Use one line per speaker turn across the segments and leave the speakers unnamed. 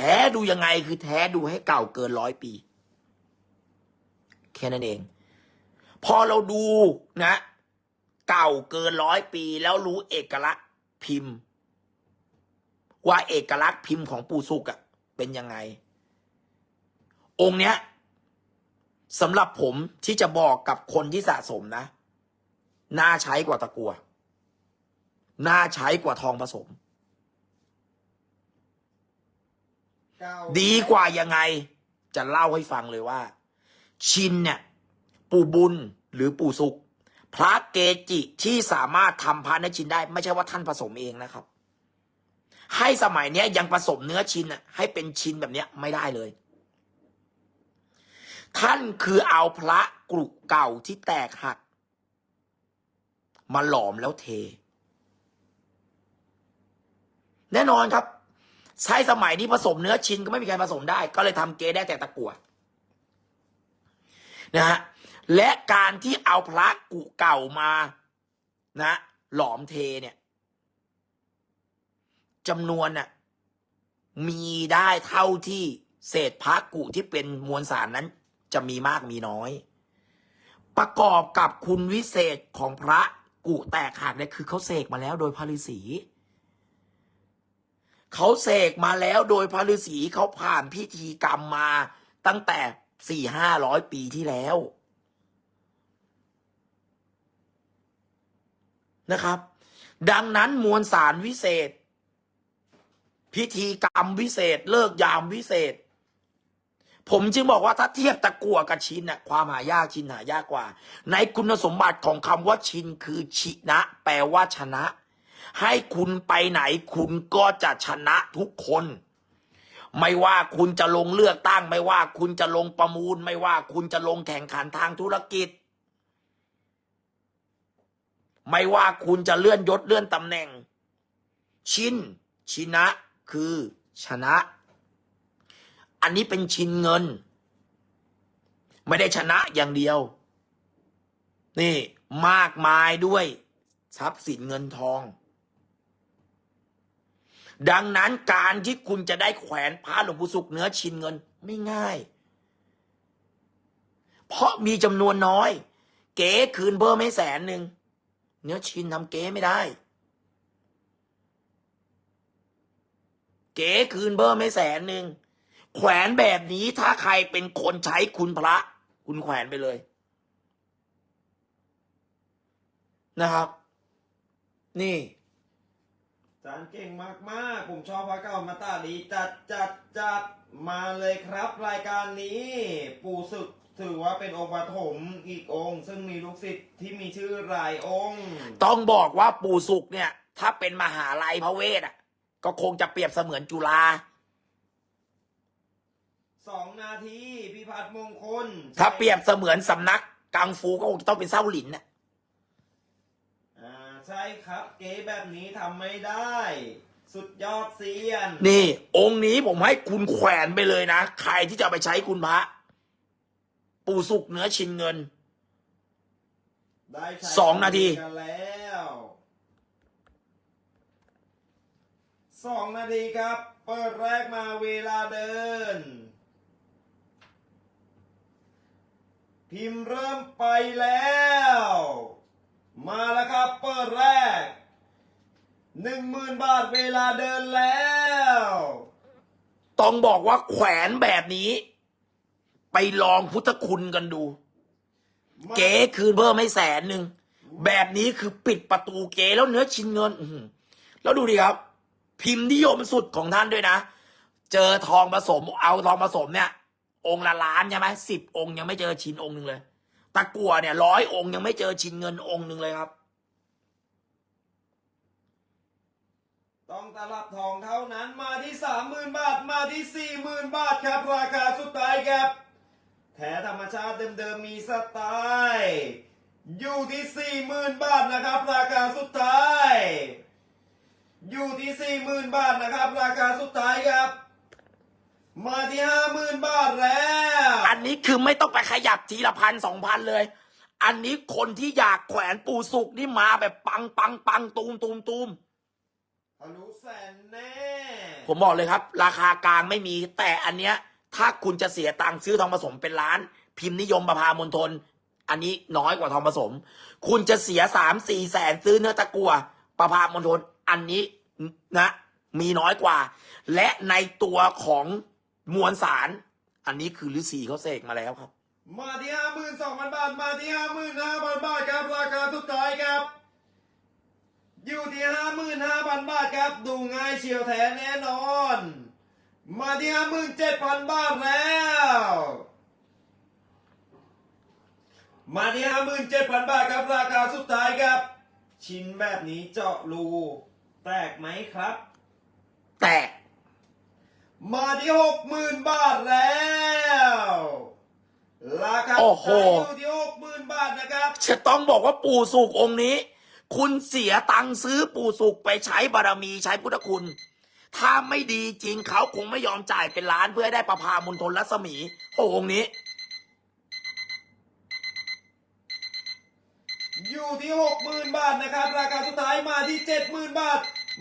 ท้ดูยังไงคือแท้ดูให้เก่าเกินร้อยปี แค่นั้นเอง พอเราดูนะ เก่าเกินร้อยปี แล้วรู้เอกลักษณ์พิมพ์ ว่าเอกลักษณ์พิมพ์ของปู่สุกอะเป็นยังไง องค์เนี้ยสำหรับผมที่จะบอกกับคนที่สะสมนะ น่าใช้กว่าตะกัว น่าใช้กว่าทองผสม
เก้า
ดีกว่ายังไง จะเล่าให้ฟังเลยว่า ชินเนี่ย ปู่บุญหรือปู่สุข พระเกจิที่สามารถทำพระเนื้อชินได้ ไม่ใช่ว่าท่านผสมเองนะครับ ให้สมัยเนี้ยยังผสมเนื้อชินน่ะให้เป็นชินแบบเนี้ยไม่ได้เลย ท่านคือเอาพระกรุเก่าที่แตกหัก มาหลอมแล้วเท แน่นอนครับ ใช้สมัยนี้ผสมเนื้อชิ้นก็ไม่มีใครผสมได้ ก็เลยทำเกได้แต่ตะกั่วนะฮะและการที่เอาพระกุเก่ามานะ หลอมเทเนี่ยจำนวนน่ะมีได้เท่าที่เศษพระกุที่เป็นมวลสารนั้น จะมีมากมีน้อย ประกอบกับคุณวิเศษของพระกุแตกหักเนี่ยคือเขาเสกมาแล้วโดยพระฤาษี เขาเสกมาแล้วโดยพระฤาษีเขาผ่านพิธีกรรมมาตั้งแต่สี่ห้าร้อยปีที่แล้วนะครับ ดังนั้นมวลสารวิเศษ พิธีกรรมวิเศษ เลิกยามวิเศษ ผมจึงบอกว่าถ้าเทียบตะกั่วกับชินน่ะความหายากชินหายากกว่า ในคุณสมบัติของคำว่าชินคือชินะ แปลว่าชนะ ให้คุณไปไหนคุณก็จะชนะทุกคน ไม่ว่าคุณจะลงเลือกตั้ง ไม่ว่าคุณจะลงประมูล ไม่ว่าคุณจะลงแข่งขันทางธุรกิจ ไม่ว่าคุณจะเลื่อนยศเลื่อนตำแหน่ง ชินชินะคือชนะ อันนี้เป็นชินเงิน ไม่ได้ชนะอย่างเดียว นี่มากมายด้วยทรัพย์สินเงินทอง ดังนั้นการที่คุณจะได้แขวนพระหลวงปู่สุขเนื้อชินเงินไม่ง่าย เพราะมีจำนวนน้อย เก๋คืนเพิ่มให้แสนหนึ่งเนื้อชินทำเก๋ไม่ได้ เก๋คืนเพิ่มให้แสนหนึ่งแขวนแบบนี้ถ้าใครเป็นคนใช้คุณพระ คุณแขวนไปเลย นะครับ นี่
จานเก่งมากๆผมชอบพระเก่ามาตาดีจัดจัดจัดมาเลยครับ รายการนี้ ปู่ศึกถือว่าเป็นองค์ปฐมอีกองค์ ซึ่งมีลูกศิษย์ที่มีชื่อหลายองค์
ต้องบอกว่าปู่สุขเนี่ย ถ้าเป็นมหาลัยพระเวทอะ ก็คงจะเปรียบเสมือนจุฬา
สองนาทีพิพัฒน์มงคล
ถ้าเปรียบเสมือนสำนักกังฟูก็คงจะต้องเป็นเส้าหลินน่ะ
อ่า ใช่ครับ เก๋แบบนี้ทำไม่ได้ สุดยอดเซียน
นี่ องค์นี้ผมให้คุณแขวนไปเลยนะ ใครที่จะเอาไปใช้คุณพระ ปู่สุขเนื้อชินเงิน
ได้ใช้
สองนาที
กันแล้วสองนาทีครับ เปิดแรกมาเวลาเดิน พิมพ์เริ่มไปแล้ว มาแล้วครับเปิดแรกหนึ่งหมื่นบาทเวลาเดินแล้ว
ต้องบอกว่าแขวนแบบนี้ ไปลองพุทธคุณกันดู เก๋คืนเพิ่มให้แสนหนึ่ง แบบนี้คือปิดประตูเก๋แล้วเนื้อชิ้นเงินอื้อหือแล้วดูดิครับ พิมพ์นิยมสุดของท่านด้วยนะ เจอทองผสมเอาทองผสมเนี่ย องค์ละล้านใช่ไหมสิบองค์ยังไม่เจอชิ้นองค์หนึ่งเลย ตะกั่วเนี่ยร้อยองค์ยังไม่เจอชิ้นเงินองค์หนึ่งเลยครับ
ต้องตลับทองเท่านั้นมาที่สามหมื่นบาทมาที่สี่หมื่นบาทครับราคาสุดท้ายครับแท้ธรรมชาติเดิมๆมีสไตล์อยู่ที่สี่หมื่นบาทนะครับ ราคาสุดท้าย อยู่ที่สี่หมื่นบาทนะครับ ราคาสุดท้ายครับ มาที่ห้าหมื่นบาทแล้ว
อันนี้คือไม่ต้องไปขยับทีละพันสองพันเลย อันนี้คนที่อยากแขวนปูสุกนี่มาแบบปังปังปังตูมตูมตูม
ทะลุแสนแน่
ผผมบอกเลยครับ ราคากลางไม่มี แต่อันเนี้ย ถ้าคุณจะเสียตังค์ซื้อทองผสมเป็นล้าน พิมพ์นิยมประพามณฑลอันนี้น้อยกว่าทองผสม คุณจะเสียสามสี่แสนซื้อเนื้อตะกัวประพามณฑลอันนี้นะ มีน้อยกว่า และในตัวของ มวลสาร อันนี้คือฤาษีเขาเสกมาแล้วครับ
มาที่ห้าหมื่นสองพันบาท มาที่ห้าหมื่นห้าพันบาทครับราคาสุดท้ายครับ อยู่ที่ห้าหมื่นห้าพันบาทครับ ดูง่ายเฉียวแท้แน่นอน มาที่ห้าหมื่นเจ็ดพันบาทแล้วมาที่ห้าหมื่นเจ็ดพันบาทครับราคาสุดท้ายครับ ชิ้นแบบนี้เจาะรู แตกไหมครับ
แต่
มาที่หกหมื่นบาทแล้วราคา
โอ้โห
อยู่ที่หกหมื่นบาทนะครับ
จะต้องบอกว่าปู่สุกองค์นี้ คุณเสียตังค์ซื้อปู่สุกไปใช้บารมีใช้พุทธคุณ ถ้าไม่ดีจริงเขาคงไม่ยอมจ่ายเป็นล้านเพื่อให้ได้ประพามณฑลรัศมีโอ้องค์นี้
อยู่ที่หกหมื่นบาทนะครับ ราคาสุดท้ายมาที่เจ็ดหมื่นบาท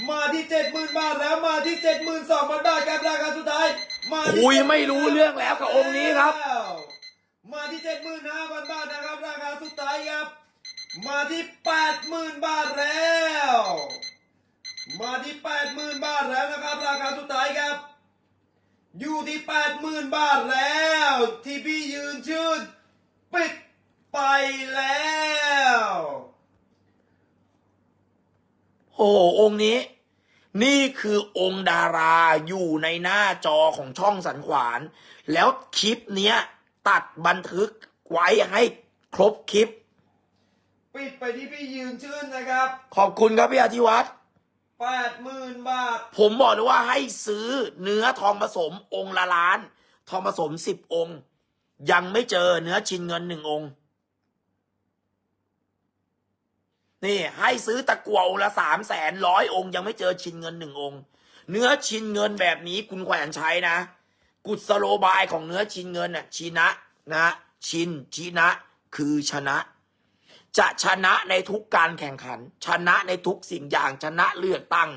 มาที่เจ็ดหมื่นบาทแล้วมาที่เจ็ดหมื่นสองพันบาทครับราคาสุดท้าย มาที่
คุยไม่รู้เรื่องแล้วกับองค์นี้ครับ
แล้วมาที่เจ็ดหมื่นห้าพันบาทนะครับ ราคาสุดท้ายครับ มาที่แปดหมื่นบาทแล้ว มาที่แปดหมื่นบาทแล้วนะครับ ราคาสุดท้ายครับ อยู่ที่แปดหมื่นบาทแล้ว ที่พี่ยืนชื่นปิดไปแล้ว
โอ้โหองค์นี้ นี่คือองค์ดาราอยู่ในหน้าจอของช่องสันขวาน แล้วคลิปเนี้ย ตัดบันทึกไว้ให้ครบคลิป
ปิดไปที่พี่ยืนชื่นนะครับ
ขอบคุณครับพี่อาทิวัตร
แปดหมื่นบาท
ผมบอกเลยว่าให้ซื้อเนื้อทองผสมองค์ละล้าน ทองผสมสิบองค์ ยังไม่เจอเนื้อชินเงินหนึ่งองค์ นี่ ให้ซื้อตะกั่วละสามแสนร้อยองค์ ยังไม่เจอชินเงินหนึ่งองค์ เนื้อชินเงินแบบนี้คุณแขวนใช้นะ กุศโลบายของเนื้อชินเงินน่ะชินะนะ ชินชินะ คือชนะ จะชนะในทุกการแข่งขัน ชนะในทุกสิ่งอย่างชนะเลือกตั้ง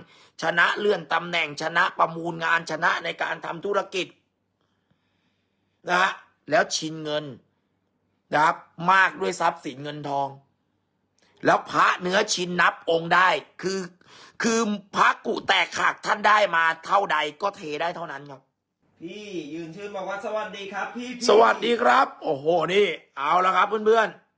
ชนะเลื่อนตำแหน่งชนะประมูลงานชนะในการทำธุรกิจนะฮะแล้วชินเงินนะครับมากด้วยทรัพย์สินเงินทอง แล้วพระเนื้อชินนับองค์ได้ คือ คือพระกุแตกขากท่านได้มาเท่าใดก็เทได้เท่านั้นครับ
พี่ยืนชื่นบอกว่าสวัสดีครับ พี่พี่
สวัสดีครับ โอ้โห นี่ เอาละครับเพื่อนๆ